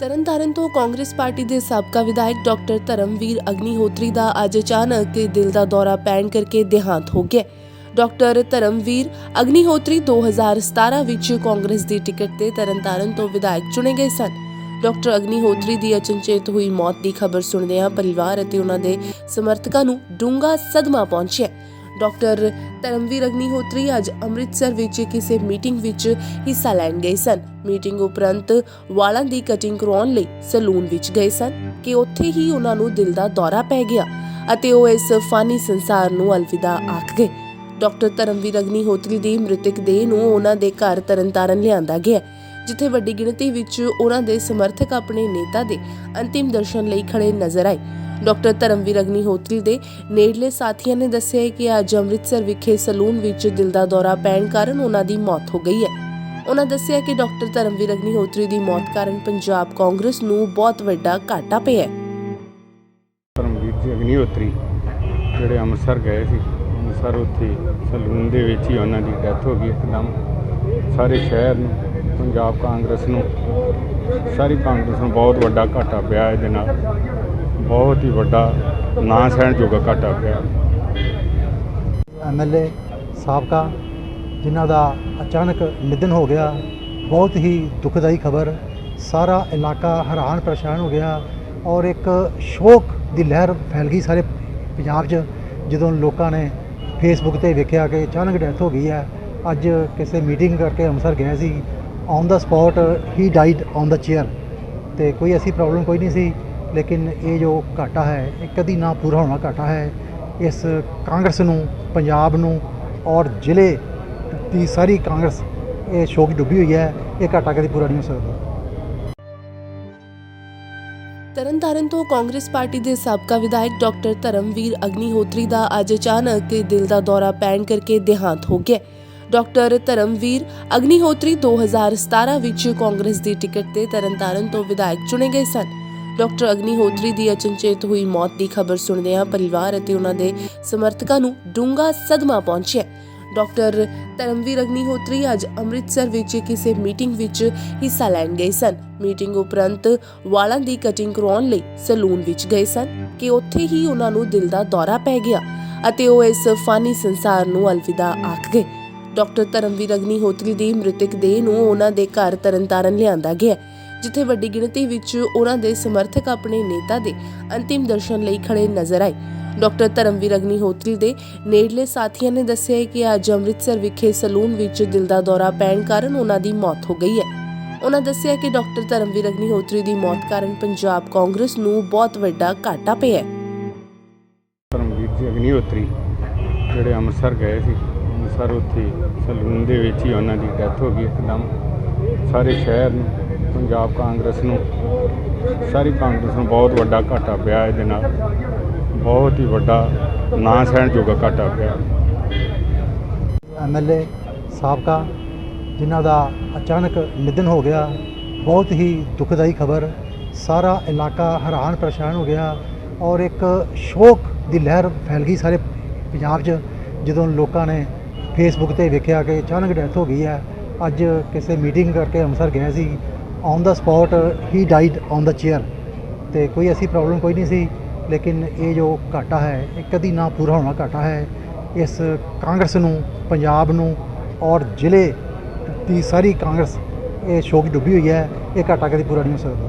ਤਰਨਤਾਰਨ ਤੋਂ ਕਾਂਗਰਸ ਪਾਰਟੀ ਦੇ ਸਾਬਕਾ ਵਿਧਾਇਕ ਡਾਕਟਰ ਧਰਮਵੀਰ ਅਗਨੀਹੋਤਰੀ ਦਾ ਅੱਜ ਅਚਾਨਕ ਦਿਲ ਦਾ ਦੌਰਾ ਪੈਣ ਕਰਕੇ ਦੇਹਾਂਤ ਹੋ ਗਿਆ। ਡਾਕਟਰ ਧਰਮਵੀਰ ਅਗਨੀਹੋਤਰੀ 2017 ਵਿੱਚ ਕਾਂਗਰਸ ਦੀ ਟਿਕਟ ਤੇ ਤਰਨਤਾਰਨ ਤੋਂ ਵਿਧਾਇਕ ਚੁਣੇ ਗਏ ਸਨ। ਡਾਕਟਰ ਅਗਨੀਹੋਤਰੀ ਦੀ ਅਚਨਚੇਤ ਹੋਈ ਮੌਤ ਦੀ ਖਬਰ ਸੁਣਦਿਆਂ ਪਰਿਵਾਰ ਅਤੇ ਉਹਨਾਂ ਦੇ ਸਮਰਥਕਾਂ ਨੂੰ ਡੂੰਘਾ ਸਦਮਾ ਪਹੁੰਚਿਆ। ਡਾਕਟਰ ਧਰਮਵੀਰ ਅਗਨੀਹੋਤਰੀ ਅੱਜ ਅੰਮ੍ਰਿਤਸਰ ਵਿੱਚ ਕਿਸੇ ਮੀਟਿੰਗ ਵਿੱਚ ਹਿੱਸਾ ਲੈਣ ਗਏ ਸਨ। ਮੀਟਿੰਗ ਉਪਰੰਤ ਵਾਲਾਂ ਦੀ ਕਟਿੰਗ ਕਰਵਾਉਣ ਲਈ ਸਲੂਨ ਵਿੱਚ ਗਏ ਸਨ ਕਿ ਉੱਥੇ ਹੀ ਉਹਨਾਂ ਨੂੰ ਦਿਲ ਦਾ ਦੌਰਾ ਪੈ ਗਿਆ ਅਤੇ ਉਹ ਇਸ ਫਾਨੀ ਸੰਸਾਰ ਨੂੰ ਅਲਵਿਦਾ ਆਖ ਗਏ। ਡਾਕਟਰ ਧਰਮਵੀਰ ਅਗਨੀਹੋਤਰੀ ਦੀ ਮ੍ਰਿਤਕ ਦੇਹ ਨੂੰ ਉਹਨਾਂ ਦੇ ਘਰ ਤਰਨਤਾਰਨ ਲਿਆਂਦਾ ਗਿਆ, ਜਿੱਥੇ ਵੱਡੀ ਗਿਣਤੀ ਵਿੱਚ ਉਹਨਾਂ ਦੇ ਸਮਰਥਕ ਆਪਣੇ ਨੇਤਾ ਦੇ ਅੰਤਿਮ ਦਰਸ਼ਨ ਲਈ ਖੜੇ ਨਜ਼ਰ ਆਏ। ਡਾਕਟਰ ਧਰਮਵੀਰ ਅਗਨੀਹੋਤਰੀ ਦੇ ਨੇੜਲੇ ਸਾਥੀਆਂ ਨੇ ਦੱਸਿਆ ਕਿ ਅੱਜ ਅੰਮ੍ਰਿਤਸਰ ਵਿਖੇ ਸਲੂਨ ਵਿੱਚ ਦਿਲ ਦਾ ਦੌਰਾ ਪੈਣ ਕਾਰਨ ਉਹਨਾਂ ਦੀ ਮੌਤ ਹੋ ਗਈ ਹੈ। ਉਹਨਾਂ ਦੱਸਿਆ ਕਿ ਡਾਕਟਰ ਧਰਮਵੀਰ ਅਗਨੀਹੋਤਰੀ ਦੀ ਮੌਤ ਕਾਰਨ ਪੰਜਾਬ ਕਾਂਗਰਸ ਨੂੰ ਬਹੁਤ ਵੱਡਾ ਘਾਟਾ ਪਿਆ ਹੈ। ਧਰਮਵੀਰ ਜੀ ਅਗਨੀਹੋਤਰੀ ਜਿਹੜੇ ਅੰਮ੍ਰਿਤਸਰ ਗਏ ਸੀ, ਅੰਮ੍ਰਿਤਸਰ ਉੱਥੇ ਸਲੂਨ ਦੇ ਵਿੱਚ ਹੀ ਉਹਨਾਂ ਦੀ ਡੈਥ ਹੋ ਗਈ ਇੱਕਦਮ। ਸਾਰੇ ਸ਼ਹਿਰ ਨੂੰ, ਪੰਜਾਬ ਕਾਂਗਰਸ ਨੂੰ, ਸਾਰੀ ਕਾਂਗਰਸ ਨੂੰ ਬਹੁਤ ਵੱਡਾ ਘਾਟਾ ਪਿਆ ਇਹਦੇ ਨਾਲ। ਬਹੁਤ ਹੀ ਵੱਡਾ ਨਾ ਸਹਿਣ ਯੋਗ ਘਾਟਾ ਪਿਆ। ਐਮਐਲਏ ਸਾਬਕਾ, ਜਿਨ੍ਹਾਂ ਦਾ ਅਚਾਨਕ ਨਿਧਨ ਹੋ ਗਿਆ, ਬਹੁਤ ਹੀ ਦੁਖਦਾਈ ਖਬਰ, ਸਾਰਾ ਇਲਾਕਾ ਹੈਰਾਨ ਪਰੇਸ਼ਾਨ ਹੋ ਗਿਆ ਔਰ ਇੱਕ ਸ਼ੋਕ ਦੀ ਲਹਿਰ ਫੈਲ ਗਈ ਸਾਰੇ ਪੰਜਾਬ 'ਚ, ਜਦੋਂ ਲੋਕਾਂ ਨੇ ਫੇਸਬੁੱਕ ਤੇ ਵੇਖਿਆ ਕਿ ਅਚਾਨਕ ਡੈਥ ਹੋ ਗਈ ਹੈ। ਅੱਜ ਕਿਸੇ ਮੀਟਿੰਗ ਕਰਕੇ ਅੰਮ੍ਰਿਤਸਰ ਗਏ ਸੀ। ਔਨ ਦਾ ਸਪੌਟ ਹੀ ਡਾਈਡ ਔਨ ਦਾ ਚੇਅਰ ਤੇ ਕੋਈ ਐਸੀ ਪ੍ਰੋਬਲਮ ਕੋਈ ਨਹੀਂ ਸੀ। ਲੇਕਿਨ ਇਹ ਜੋ ਘਾਟਾ ਹੈ, ਇਹ ਕਦੀ ਨਾ ਪੂਰਾ ਹੋਣਾ ਘਾਟਾ ਹੈ। ਇਸ ਕਾਂਗਰਸ ਨੂੰ, ਪੰਜਾਬ ਨੂੰ ਔਰ ਜ਼ਿਲ੍ਹੇ ਦੀ ਸਾਰੀ ਕਾਂਗਰਸ, ਇਹ ਸ਼ੋਕ ਡੁੱਬੀ ਹੋਈ ਹੈ। ਇਹ ਘਾਟਾ ਕਦੀ ਪੂਰਾ ਨਹੀਂ ਹੋ ਸਕਦਾ। ਤਰਨਤਾਰਨ ਤੋਂ ਕਾਂਗਰਸ ਪਾਰਟੀ ਦੇ ਸਾਬਕਾ ਵਿਧਾਇਕ ਡਾਕਟਰ ਧਰਮਵੀਰ ਅਗਨੀਹੋਤਰੀ ਦਾ ਅੱਜ ਅਚਾਨਕ ਦਿਲ ਦਾ ਦੌਰਾ ਪੈਣ ਕਰਕੇ ਦੇਹਾਂਤ ਹੋ ਗਿਆ। ਡਾਕਟਰ ਧਰਮਵੀਰ ਅਗਨੀਹੋਤਰੀ 2017 ਵਿੱਚ ਕਾਂਗਰਸ ਦੀ ਟਿਕਟ ਤੇ ਤਰਨਤਾਰਨ ਤੋਂ ਵਿਧਾਇਕ ਚੁਣੇ ਗਏ ਸਨ। ਡਾਕਟਰ ਅਗਨੀਹੋਤਰੀ ਦੀ ਅਚਨਚੇਤ ਹੋਈ ਮੌਤ ਦੀ ਖਬਰ ਸੁਣਦਿਆਂ ਪਰਿਵਾਰ ਅਤੇ ਉਹਨਾਂ ਦੇ ਸਮਰਥਕਾਂ ਨੂੰ ਡੂੰਘਾ ਸਦਮਾ ਪਹੁੰਚਿਆ। ਡਾਕਟਰ ਧਰਮਵੀਰ ਅਗਨੀਹੋਤਰੀ ਅੱਜ ਅੰਮ੍ਰਿਤਸਰ ਵਿੱਚ ਕਿਸੇ ਮੀਟਿੰਗ ਵਿੱਚ ਹਿੱਸਾ ਲੈਣ ਗਏ ਸਨ। ਮੀਟਿੰਗ ਉਪਰੰਤ ਵਾਲਾਂ ਦੀ ਕਟਿੰਗ ਕਰਾਉਣ ਲਈ ਸਲੂਨ ਵਿੱਚ ਗਏ ਸਨ ਕਿ ਉੱਥੇ ਹੀ ਉਹਨਾਂ ਨੂੰ ਦਿਲ ਦਾ ਦੌਰਾ ਪੈ ਗਿਆ ਅਤੇ ਉਹ ਇਸ ਫਾਨੀ ਸੰਸਾਰ ਨੂੰ ਅਲਵਿਦਾ ਆਖ ਗਏ। ਡਾਕਟਰ ਧਰਮਵੀਰ ਅਗਨੀਹੋਤਰੀ ਦੀ ਮ੍ਰਿਤਕ ਦੇਹ ਨੂੰ ਉਹਨਾਂ ਦੇ ਘਰ ਤਰਨਤਾਰਨ ਲਿਆਂਦਾ ਗਿਆ। ਜਿੱਥੇ ਵੱਡੀ ਗਿਣਤੀ ਵਿੱਚ ਉਹਨਾਂ ਦੇ ਸਮਰਥਕ ਆਪਣੇ ਨੇਤਾ ਦੇ ਅੰਤਿਮ ਦਰਸ਼ਨ ਲਈ ਖੜੇ ਨਜ਼ਰ ਆਏ। ਡਾਕਟਰ ਧਰਮਵੀਰ ਅਗਨੀਹੋਤਰੀ ਦੇ ਨੇੜਲੇ ਸਾਥੀਆਂ ਨੇ ਦੱਸਿਆ ਕਿ ਅੱਜ ਅੰਮ੍ਰਿਤਸਰ ਵਿਖੇ ਸਲੂਨ ਵਿੱਚ ਦਿਲ ਦਾ ਦੌਰਾ ਪੈਣ ਕਾਰਨ ਉਹਨਾਂ ਦੀ ਮੌਤ ਹੋ ਗਈ ਹੈ। ਉਹਨਾਂ ਦੱਸਿਆ ਕਿ ਡਾਕਟਰ ਧਰਮਵੀਰ ਅਗਨੀਹੋਤਰੀ ਦੀ ਮੌਤ ਕਾਰਨ ਪੰਜਾਬ ਕਾਂਗਰਸ ਨੂੰ ਬਹੁਤ ਵੱਡਾ ਘਾਟਾ ਪਿਆ ਹੈ। ਧਰਮਵੀਰ ਜੀ ਅਗਨੀਹੋਤਰੀ, ਜਿਹੜੇ ਅੰਮ੍ਰਿਤਸਰ ਗਏ ਸੀ, ਅੰਮ੍ਰਿਤਸਰ ਉੱਥੇ ਸਲੂਨ ਦੇ ਵਿੱਚ ਹੀ ਉਹਨਾਂ ਦੀ ਡੈਥ ਹੋ ਗਈ ਇੱਕਦਮ। ਸਾਰੇ ਸ਼ਹਿਰ ਨੂੰ ਪੰਜਾਬ ਕਾਂਗਰਸ ਨੂੰ, ਸਾਰੀ ਕਾਂਗਰਸ ਨੂੰ ਬਹੁਤ ਵੱਡਾ ਘਾਟਾ ਪਿਆ ਇਹਦੇ ਨਾਲ। ਬਹੁਤ ਹੀ ਵੱਡਾ ਨਾ ਸਹਿਣ ਯੋਗ ਘਾਟਾ ਪਿਆ। ਐਮਐਲਏ ਸਾਬਕਾ, ਜਿਨ੍ਹਾਂ ਦਾ ਅਚਾਨਕ ਨਿਧਨ ਹੋ ਗਿਆ, ਬਹੁਤ ਹੀ ਦੁਖਦਾਈ ਖਬਰ। ਸਾਰਾ ਇਲਾਕਾ ਹੈਰਾਨ ਪਰੇਸ਼ਾਨ ਹੋ ਗਿਆ ਔਰ ਇੱਕ ਸ਼ੋਕ ਦੀ ਲਹਿਰ ਫੈਲ ਗਈ ਸਾਰੇ ਪੰਜਾਬ 'ਚ, ਜਦੋਂ ਲੋਕਾਂ ਨੇ ਫੇਸਬੁੱਕ ਤੇ ਵੇਖਿਆ ਕਿ ਅਚਾਨਕ ਡੈਥ ਹੋ ਗਈ ਹੈ। ਅੱਜ ਕਿਸੇ ਮੀਟਿੰਗ ਕਰਕੇ ਅੰਮ੍ਰਿਤਸਰ ਗਏ ਸੀ। ਔਨ ਦਾ ਸਪੌਟ ਹੀ ਡਾਈਡ ਔਨ ਦਾ ਚੇਅਰ ਤੇ ਕੋਈ ਐਸੀ ਪ੍ਰੋਬਲਮ ਕੋਈ ਨਹੀਂ ਸੀ, ਲੇਕਿਨ ਇਹ ਜੋ ਘਾਟਾ ਹੈ, ਇਹ ਕਦੀ ਨਾ ਪੂਰਾ ਹੋਣਾ ਘਾਟਾ ਹੈ। ਇਸ ਕਾਂਗਰਸ ਨੂੰ, ਪੰਜਾਬ ਨੂੰ ਔਰ ਜ਼ਿਲ੍ਹੇ ਦੀ ਸਾਰੀ ਕਾਂਗਰਸ, ਇਹ ਸ਼ੋਕ ਡੁੱਬੀ ਹੋਈ ਹੈ। ਇਹ ਘਾਟਾ ਕਦੀ ਪੂਰਾ ਨਹੀਂ ਹੋ ਸਕਦਾ।